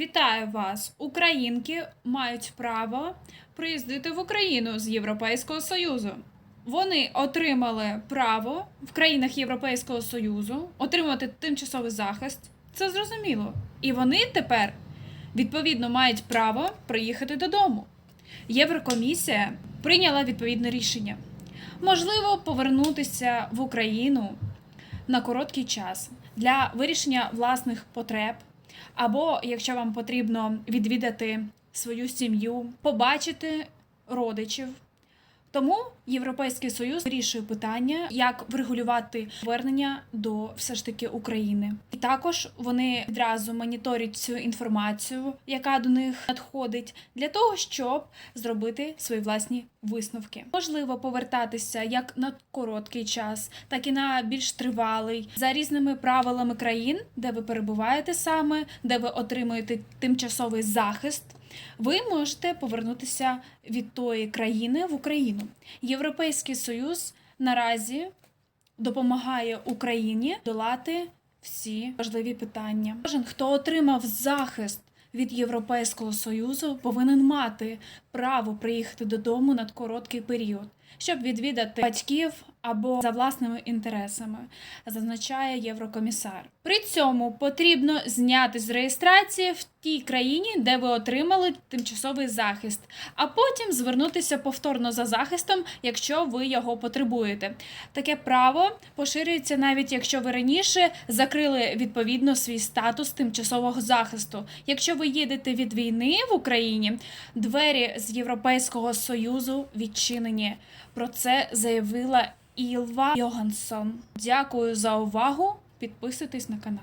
Вітаю вас! Українки мають право приїздити в Україну з Європейського Союзу. Вони отримали право в країнах Європейського Союзу отримувати тимчасовий захист. Це зрозуміло. І вони тепер відповідно мають право приїхати додому. Єврокомісія прийняла відповідне рішення. Можливо, повернутися в Україну на короткий час для вирішення власних потреб, або якщо вам потрібно відвідати свою сім'ю, побачити родичів. Тому Європейський Союз вирішує питання, як врегулювати повернення до все ж таки України. І також вони відразу моніторять цю інформацію, яка до них надходить, для того, щоб зробити свої власні висновки. Можливо повертатися як на короткий час, так і на більш тривалий за різними правилами країн, де ви перебуваєте саме, де ви отримуєте тимчасовий захист. Ви можете повернутися від тої країни в Україну. Європейський Союз наразі допомагає Україні долати всі важливі питання. Кожен, хто отримав захист від Європейського Союзу, повинен мати право приїхати додому на короткий період, щоб відвідати батьків або за власними інтересами, зазначає Єврокомісар. При цьому потрібно зняти з реєстрації в тій країні, де ви отримали тимчасовий захист, а потім звернутися повторно за захистом, якщо ви його потребуєте. Таке право поширюється навіть якщо ви раніше закрили відповідно свій статус тимчасового захисту. Якщо ви їдете від війни в Україні, двері з Європейського союзу відчинені. Про це заявила Ілва Йогансон. Дякую за увагу. Підписуйтесь на канал.